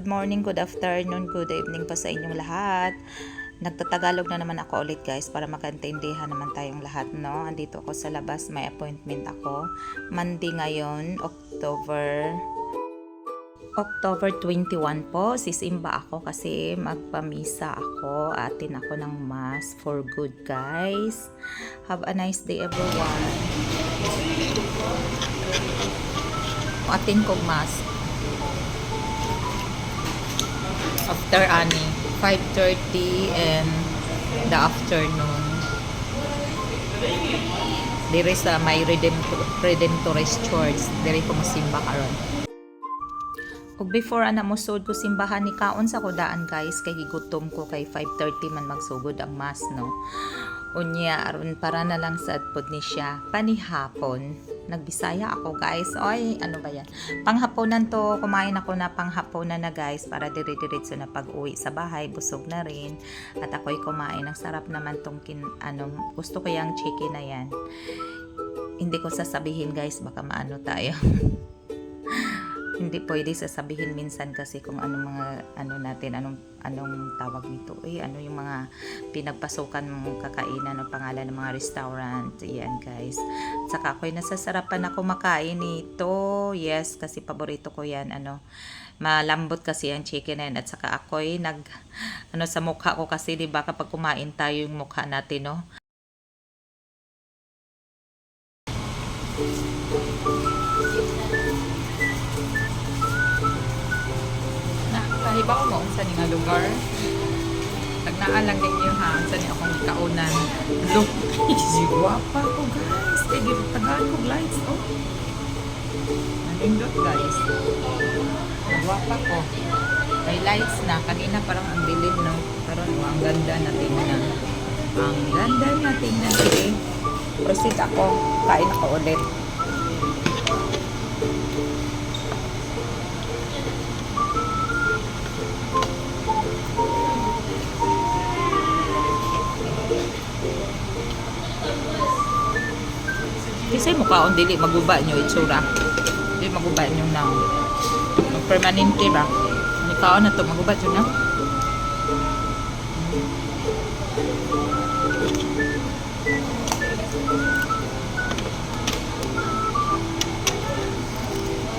Good morning, good afternoon, good evening pa sa inyong lahat. Nagtatagalog na naman ako ulit guys para magkaintindihan naman tayong lahat no. Andito ako sa labas, may appointment ako. Monday ngayon, October October 21 po, sisimba ako kasi magpamisa ako. Atin ako ng mass for good guys. Have a nice day everyone. Atin kong mass. After ani, 5.30 and the afternoon. Diri sa may Redemptor, Redemptorist Church. Diri ko musimba karon. Ug before ana mo ko simbahan ni kaon sa kudaan guys kay gigutom ko kay 5:30 man magsugod ang mass no. Unya aron para na lang sa pod ni siya panihapon. Nagbisaya ako guys. Oy, ano ba yan? Panghaponan to, kumain ako na panghaponan na guys para dire-diretso na pag-uwi sa bahay, busog na rin. At ako'y kumain. Ang sarap naman tong kin, ano, gusto ko yung chicken na yan. Hindi ko sasabihin guys, baka maano tayo. hindi pwede sasabihin minsan kasi kung anong mga ano natin anong anong tawag nito. Eh ano yung mga pinagpasukan mong kakainan o pangalan ng mga restaurant. Yan guys. Saka ako'y nasasarapan ako makain nito yes kasi paborito ko yan ano. Malambot kasi ang chicken yan. At saka ako'y nag ano sa mukha ko kasi di ba kapag kumain tayo yung mukha natin no ko mo sa nga lugar nagnaan lang ninyo ha sa ni akong kaunan. Look easy guwapa ko guys. Kay gitagaan ko lights oh. Nanindot guys. Nagwapa ko may lights na. Kanina parang ang dilim no? Pero oh, ang ganda na tingnan. Ang ganda na tingnan eh. Proceed ako. Kain ako ulit Kasi mukha on dili maguba nyo itsura. Dili maguba nyo na permanente ba? Ni kaon na to maguba nyo na.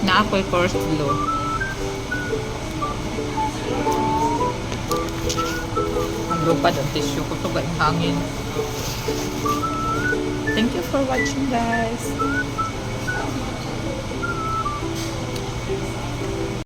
Na ako'y first blow. Lupad ang tissue ko yung hangin. Thank you for watching guys.